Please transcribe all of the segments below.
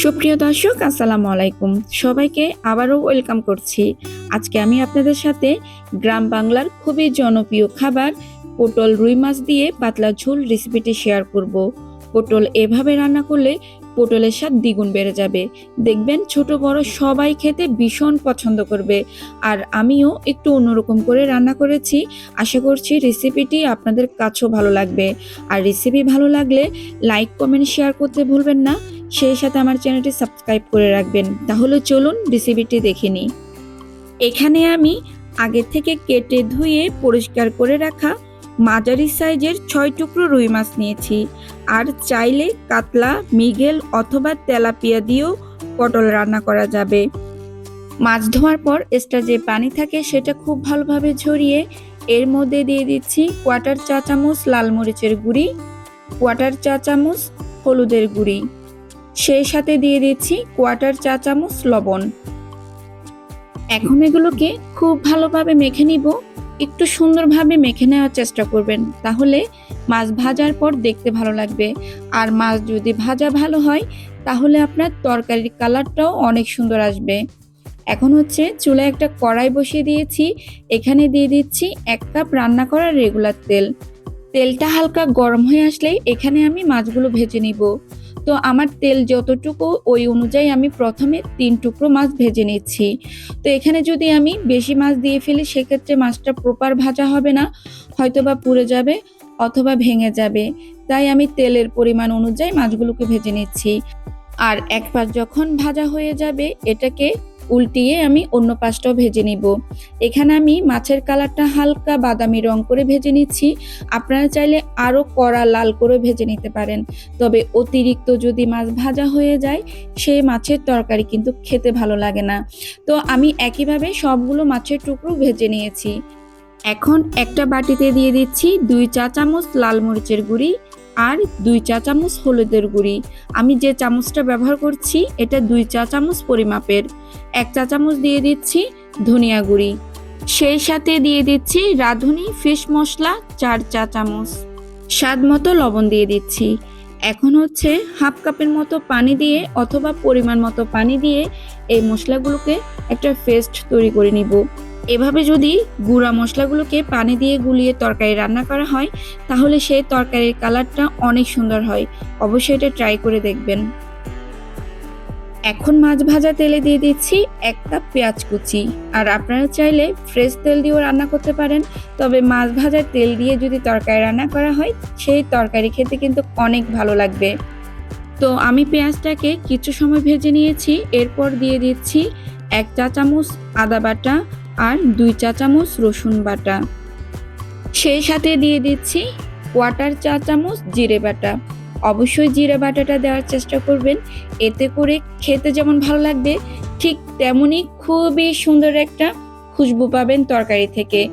সুপ্রিয় দর্শক, আসসালামু আলাইকুম। সবাইকে আবারও ওয়েলকাম করছি। আজকে আমি আপনাদের সাথে গ্রাম বাংলার খুবই জনপ্রিয় খাবার পটল রুই মাছ দিয়ে পাতলা ঝোল রেসিপিটি শেয়ার করব। পটল এভাবে রান্না করলে পটলের স্বাদ দ্বিগুণ বেড়ে যাবে। দেখবেন ছোট বড় সবাই খেতে ভীষণ পছন্দ করবে। আর আমিও একটু অন্যরকম করে রান্না করেছি। আশা করছি রেসিপিটি আপনাদের কাছেও ভালো লাগবে। আর রেসিপি ভালো লাগলে লাইক কমেন্ট শেয়ার করতে ভুলবেন না। সেই সাথে আমার চ্যানেলটি সাবস্ক্রাইব করে রাখবেন। তাহলে চলুন রেসিপিটি দেখে নিই। এখানে আমি আগে থেকে কেটে ধুয়ে পরিষ্কার করে রাখা মাঝারি সাইজের ছয় টুকরো রুই মাছ নিয়েছি। আর চাইলে কাতলা, মিগেল অথবা তেলাপিয়া দিয়েও পটল রান্না করা যাবে। মাছ ধোয়ার পর এক্সট্রা যে পানি থাকে সেটা খুব ভালোভাবে ঝরিয়ে এর মধ্যে দিয়ে দিচ্ছি কোয়াটার চা চামচ, লাল মরিচের গুঁড়ি, কোয়াটার চা চামচ, হলুদের গুঁড়ি। সেই সাথে দিয়ে দিচ্ছি কোয়াটার চা চামচ লবণ। এখন এগুলোকে খুব ভালোভাবে মেখে নিব। একটু সুন্দরভাবে মেখে নেওয়ার চেষ্টা করবেন, তাহলে মাছ ভাজার পর দেখতে ভালো লাগবে। আর মাছ যদি ভাজা ভালো হয়, তাহলে আপনার তরকারির কালারটাও অনেক সুন্দর আসবে। এখন হচ্ছে চুলায় একটা কড়াই বসিয়ে দিয়েছি। এখানে দিয়ে দিচ্ছি এক কাপ রান্না করা রেগুলার তেল। তেলটা হালকা গরম হয়ে আসলেই এখানে আমি মাছগুলো ভেজে নিব। তো আমার তেল যতটুকু, ওই অনুযায়ী আমি প্রথমে তিন টুকরো মাছ ভেজে নিচ্ছি। তো এখানে যদি আমি বেশি মাছ দিয়ে ফেলি, সেক্ষেত্রে মাছটা প্রপার ভাজা হবে না হয়তো বা পুড়ে যাবে অথবা ভেঙে যাবে। তাই আমি তেলের পরিমাণ অনুযায়ী মাছগুলোকে ভেজে নিচ্ছি। আর একবার যখন ভাজা হয়ে যাবে, এটাকে উল্টিয়ে আমি অন্য পাশটাও ভেজে নিব। এখানে আমি মাছের কালারটা হালকা বাদামি রং করে ভেজে নিচ্ছি। আপনারা চাইলে আরও কড়া লাল করে ভেজে নিতে পারেন। তবে অতিরিক্ত যদি মাছ ভাজা হয়ে যায়, সেই মাছের তরকারি কিন্তু খেতে ভালো লাগে না। তো আমি একইভাবে সবগুলো মাছের টুকরো ভেজে নিয়েছি। এখন একটা বাটিতে দিয়ে দিচ্ছি দুই চা চামচ লাল মরিচের গুঁড়ি আর দুই চা চামচ হলুদের গুঁড়ি। আমি যে চামচটা ব্যবহার করছি, এটা দুই চা চামচ পরিমাপের। এক চা চামচ দিয়ে দিচ্ছি ধনিয়া গুঁড়ি। সেই সাথে দিয়ে দিচ্ছি রাঁধুনি ফিশ মশলা চার চা চামচ। স্বাদ মতো লবণ দিয়ে দিচ্ছি। এখন হচ্ছে হাফ কাপের মতো পানি দিয়ে অথবা পরিমাণ মতো পানি দিয়ে এই মশলাগুলোকে একটা পেস্ট তৈরি করে নিব। এভাবে যদি গুঁড়া মশলাগুলোকে পানি দিয়ে গুলিয়ে তরকারি রান্না করা হয়, তাহলে সেই তরকারির কালারটা অনেক সুন্দর হয়। অবশ্যই এটা ট্রাই করে দেখবেন। এখন মাছ ভাজা তেলে দিয়ে দিচ্ছি এক কাপ পেঁয়াজ কুচি। আর আপনারা চাইলে ফ্রেশ তেল দিয়েও রান্না করতে পারেন, তবে মাছ ভাজার তেল দিয়ে যদি তরকারি রান্না করা হয়, সেই তরকারি খেতে কিন্তু অনেক ভালো লাগবে। তো আমি পেঁয়াজটাকে কিছু সময় ভেজে নিয়েছি, এরপর দিয়ে দিচ্ছি এক চা চামচ আদা বাটা আর দুই চা চামচ রসুন বাটা। সেই সাথে দিয়ে দিচ্ছি কোয়াটার চা চামচ জিরে বাটা। অবশ্যই জিরে বাটাটা দেওয়ার চেষ্টা করবেন। এতে করে খেতে যেমন ভালো লাগবে, ঠিক তেমনই খুবই সুন্দর একটা খুশবু পাবেন তরকারি থেকে।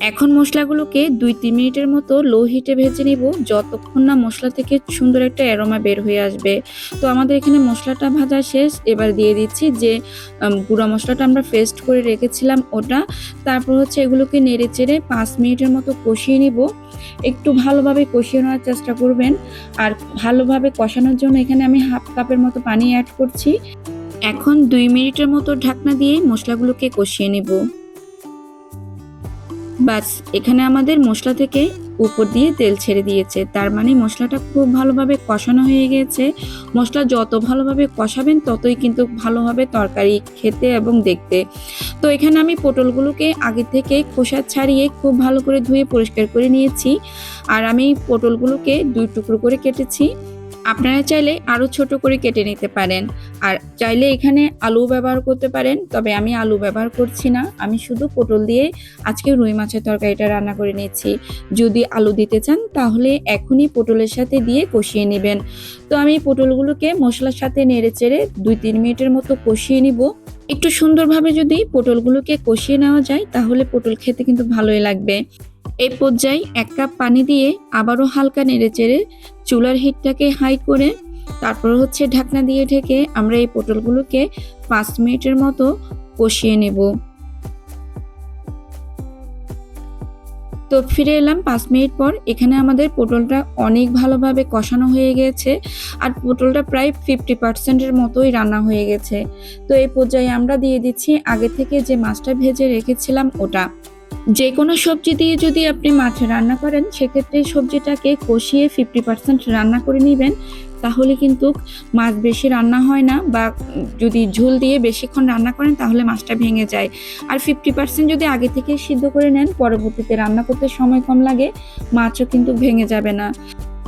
এখন মশলাগুলোকে দুই তিন মিনিটের মতো লো হিটে ভেজে নিব। যতক্ষণ না মশলা থেকে সুন্দর একটা অ্যারোমা বের হয়ে আসবে। তো আমাদের এখানে মশলাটা ভাজা শেষ। এবার দিয়ে দিচ্ছি যে গুঁড়া মশলাটা আমরা পেস্ট করে রেখেছিলাম ওটা। তারপর হচ্ছে এগুলোকে নেড়ে চেড়ে পাঁচ মিনিটের মতো কষিয়ে নিব। একটু ভালোভাবে কষিয়ে নেওয়ার চেষ্টা করবেন। আর ভালোভাবে কষানোর জন্য এখানে আমি হাফ কাপের মতো পানি অ্যাড করছি। এখন দুই মিনিটের মতো ঢাকনা দিয়ে মশলাগুলোকে কষিয়ে নেব। বাস এখানে আমাদের মশলা থেকে উপর দিয়ে তেল ছেড়ে দিয়েছে। তার মানে মশলাটা খুব ভালোভাবে কষানো হয়ে গেছে। মশলা যত ভালোভাবে কষাবেন, ততই কিন্তু ভালো হবে তরকারি খেতে এবং দেখতে। তো এখানে আমি পটলগুলোকে আগে থেকে খোসা ছাড়িয়ে খুব ভালো করে ধুয়ে পরিষ্কার করে নিয়েছি। আর আমি পটলগুলোকে দুই টুকরো করে কেটেছি। আপনারা চাইলে আরও ছোট করে কেটে নিতে পারেন। আর চাইলে এখানে আলু ব্যবহার করতে পারেন, তবে আমি আলু ব্যবহার করছি না। আমি শুধু পটল দিয়ে আজকে রুই মাছের তরকারিটা রান্না করে নিয়েছি। যদি আলু দিতে চান, তাহলে এখনই পটলের সাথে দিয়ে কষিয়ে নেবেন। তো আমি পটলগুলোকে মশলার সাথে নেড়ে চেড়ে দুই তিন মিনিটের মতো কষিয়ে নিব। একটু সুন্দরভাবে যদি পটলগুলোকে কষিয়ে নেওয়া যায়, তাহলে পটল খেতে কিন্তু ভালোই লাগবে। এই পর্যায়ে এক কাপ পানি দিয়ে আবারও হালকা নেড়ে চেড়ে চুলার হিটটাকে হাই করে তারপর হচ্ছে ঢাকনা দিয়ে ঢেকে আমরা এই পটলগুলোকে পাঁচ মিনিটের মতো কষিয়ে নেব। তো ফিরে এলাম পাঁচ মিনিট পর, এখানে আমাদের পটলটা অনেক ভালোভাবে কষানো হয়ে গেছে আর পটলটা প্রায় ফিফটি পার্সেন্টের মতোই রান্না হয়ে গেছে। তো এই পর্যায়ে আমরা দিয়ে দিচ্ছি আগে থেকে যে মাছটা ভেজে রেখেছিলাম ওটা। যে কোনো সবজি দিয়ে যদি আপনি মাছ রান্না করেন, সেক্ষেত্রে সবজিটাকে কষিয়ে ফিফটি পার্সেন্ট রান্না করে নেবেন। তাহলে কিন্তু মাছ বেশি রান্না হয় না বা যদি ঝোল দিয়ে বেশিক্ষণ রান্না করেন, তাহলে মাছটা ভেঙে যায়। আর ফিফটি পার্সেন্ট যদি আগে থেকে সিদ্ধ করে নেন, পরবর্তীতে রান্না করতে সময় কম লাগে, মাছও কিন্তু ভেঙে যাবে না।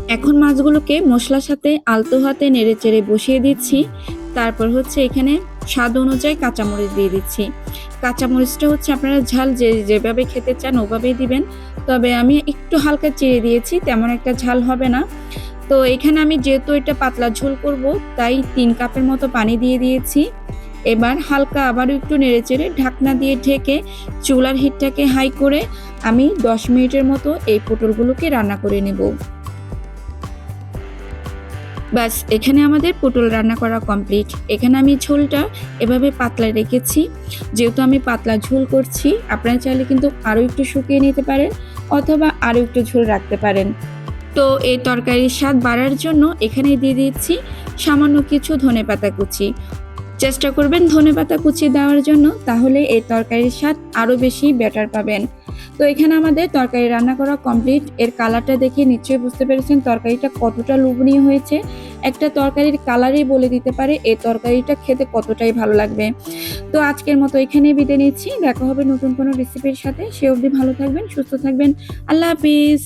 এখন মাছগুলোকে মশলার সাথে আলতো হাতে নেড়ে চেড়ে বসিয়ে দিচ্ছি। তারপর হচ্ছে এখানে স্বাদ অনুযায়ী কাঁচামরিচ দিয়ে দিচ্ছি। কাঁচামরিচটা হচ্ছে আপনারা ঝাল যে যেভাবে খেতে চান ওভাবেই দিবেন। তবে আমি একটু হালকা চিড়ে দিয়েছি, তেমন একটা ঝাল হবে না। তো এখানে আমি যেহেতু এটা পাতলা ঝোল করব, তাই তিন কাপের মতো পানি দিয়ে দিয়েছি। এবার হালকা আবারও একটু নেড়েচেড়ে ঢাকনা দিয়ে ঢেকে চুলার হিটটাকে হাই করে আমি দশ মিনিটের মতো এই পটলগুলোকে রান্না করে নেব। ব্যাস, এখানে আমাদের পটল রান্না করা কমপ্লিট এখানে আমি ঝোলটা এভাবে পাতলা রেখেছি। যেহেতু আমি পাতলা ঝোল করছি, আপনারা চাইলে কিন্তু আরও একটু শুকিয়ে নিতে পারেন অথবা আরও একটু ঝোল রাখতে পারেন। তো এই তরকারির স্বাদ বাড়ার জন্য এখানে দিয়ে দিচ্ছি সামান্য কিছু ধনে পাতা কুচি। চেষ্টা করবেন ধনেপাতা কুচি দেওয়ার জন্য, তাহলে এই তরকারির স্বাদ আরও বেশি বেটার পাবেন। তো এখানে আমাদের তরকারি রান্না করা কমপ্লিট এর কালারটা দেখে নিশ্চয়ই বুঝতে পেরেছেন তরকারিটা কতটা লোভনীয় হয়েছে। একটা তরকারির কালারই বলে দিতে পারে এই তরকারিটা খেতে কতটাই ভালো লাগবে। তো আজকের মতো এখানেই বিদায় নিচ্ছি। দেখা হবে নতুন কোনো রেসিপির সাথে। সে অবধি ভালো থাকবেন, সুস্থ থাকবেন। আল্লাহ হাফিজ।